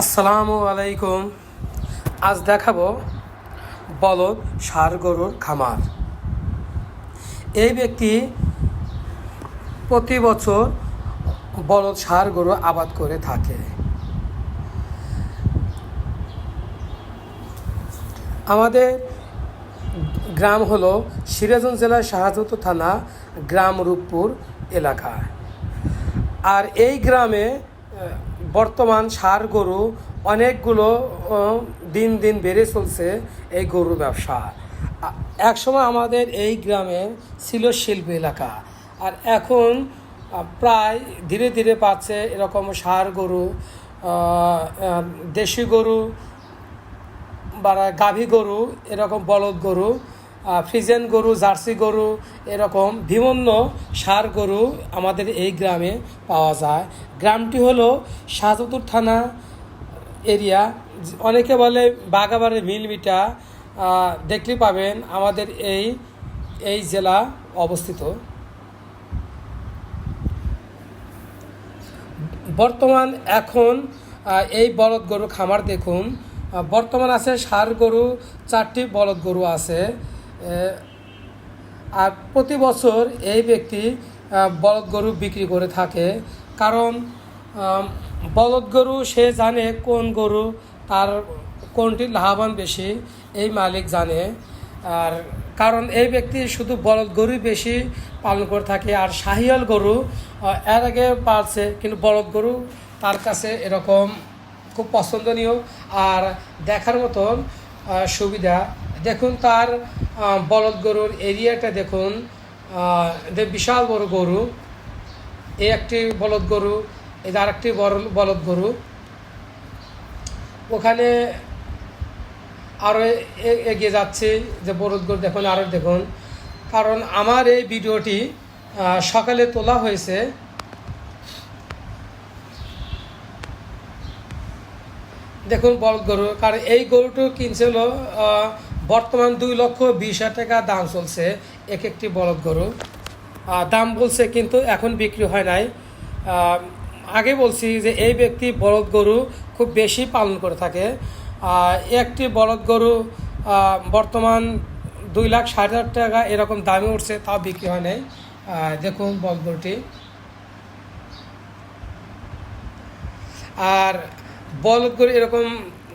আসসালামু আলাইকুম। আজ দেখাবো বলদ ষাড় গরুর খামার। এই ব্যক্তি প্রতি বছর বলদ ষাড় গরু আবাদ করে থাকে। আমাদের গ্রাম হলো সিরাজগঞ্জ জেলার শাহজাদু থানা, গ্রাম রূপপুর এলাকা। আর এই গ্রামে বর্তমান সার গরু অনেকগুলো দিন দিন বেড়ে চলছে এই গরু ব্যবসা। একসময় আমাদের এই গ্রামে ছিল শিল্প এলাকা। আর এখন প্রায় ধীরে ধীরে পাচ্ছে এরকম সার গরু দেশি গরু, বা গাভী গরু, এরকম বলদ গরু। ফ্রিজেন গরু, জার্সি গরু, এরকম বিভিন্ন সার গরু আমাদের এই গ্রামে পাওয়া যায়। গ্রামটি হলো শাহজাদুর থানা এরিয়া। অনেকে বলে বাগাবাড়ির মিলমিটা দেখলে পাবেন আমাদের এই এই জেলা অবস্থিত। বর্তমান এখন এই বলদ গরু খামার দেখুন। বর্তমান আছে ষাড় গরু, চারটি বলদ গরু আছে। আর প্রতি বছর এই ব্যক্তি বলদ গরু বিক্রি করে থাকে। কারণ বলদ গরু, সে জানে কোন গরু, তার কোনটি লাভবান বেশি, এই মালিক জানে। আর কারণ এই ব্যক্তি শুধু বলদ গরুই বেশি পালন করে থাকে, আর শাহিয়াল গরু এর আগে পালছে, কিন্তু বলদ গরু তার কাছে এরকম খুব পছন্দনীয়, আর দেখার মতন সুবিধা। দেখুন তার বলদ গরুর এরিয়াটা দেখুন। বিশাল বড় গরু। এই একটি বলদ গরু এই আরেকটি বলদ গরু। ওখানে আরও এগিয়ে যাচ্ছে যে বলদ গরু দেখুন আরও দেখুন। কারণ আমার এই ভিডিওটি সকালে তোলা হয়েছে। দেখুন বলদ গরু, কারণ এই গরুটি কিনছিল বর্তমান দুই লক্ষ বিশ হাজার টাকা দাম চলছে। এক একটি বলদ গরু। দাম বলছে কিন্তু এখন বিক্রি হয় নাই। আগে বলছি যে এই ব্যক্তি বলদ গরু খুব বেশি পালন করে থাকে। একটি বলদ গরু বর্তমান দুই লাখ ষাট হাজার টাকা এরকম দামে উঠছে, তাও বিক্রি হয় নাই। দেখুন বলদ গরুটি। আর বলদ গরু এরকম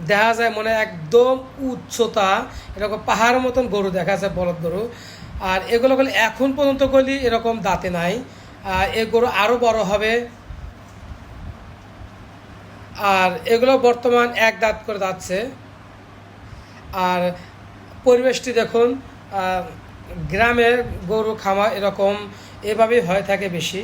দেখা যায় মানে একদম উচ্চতা, এরকম পাহাড়ের মতন গরু দেখা যায় বলদ গরু। আর এগুলো বলে এখন পর্যন্ত গলি এরকম দাঁতে নাই। এ গরু আরও বড় হবে। আর এগুলো বর্তমান এক দাঁত করে যাচ্ছে। আর পরিবেশটি দেখুন গ্রামের গরু খামা এরকম এভাবেই হয়ে থাকে বেশি।